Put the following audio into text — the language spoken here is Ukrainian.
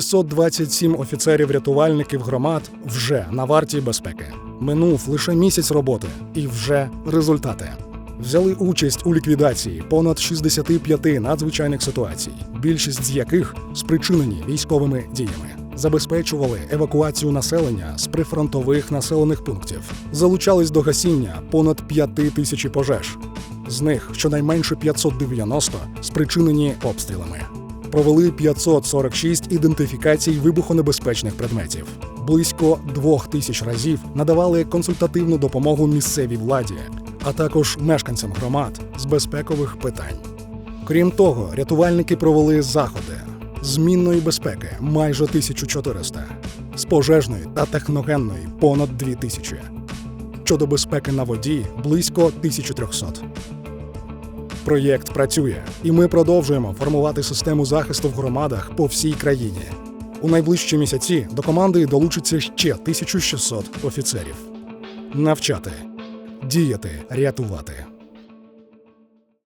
627 офіцерів-рятувальників громад вже на варті безпеки. Минув лише місяць роботи, і вже результати. Взяли участь у ліквідації понад 65 надзвичайних ситуацій, більшість з яких спричинені військовими діями. Забезпечували евакуацію населення з прифронтових населених пунктів, залучались до гасіння понад 5 тисяч пожеж. З них щонайменше 590 спричинені обстрілами. Провели 546 ідентифікацій вибухонебезпечних предметів. Близько двох тисяч разів надавали консультативну допомогу місцевій владі, а також мешканцям громад з безпекових питань. Крім того, рятувальники провели заходи з мінної безпеки майже 1400, з пожежної та техногенної понад 2000, щодо безпеки на воді близько 1300. Проєкт працює, і ми продовжуємо формувати систему захисту в громадах по всій країні. У найближчі місяці до команди долучиться ще 1600 офіцерів. Навчати, діяти, рятувати.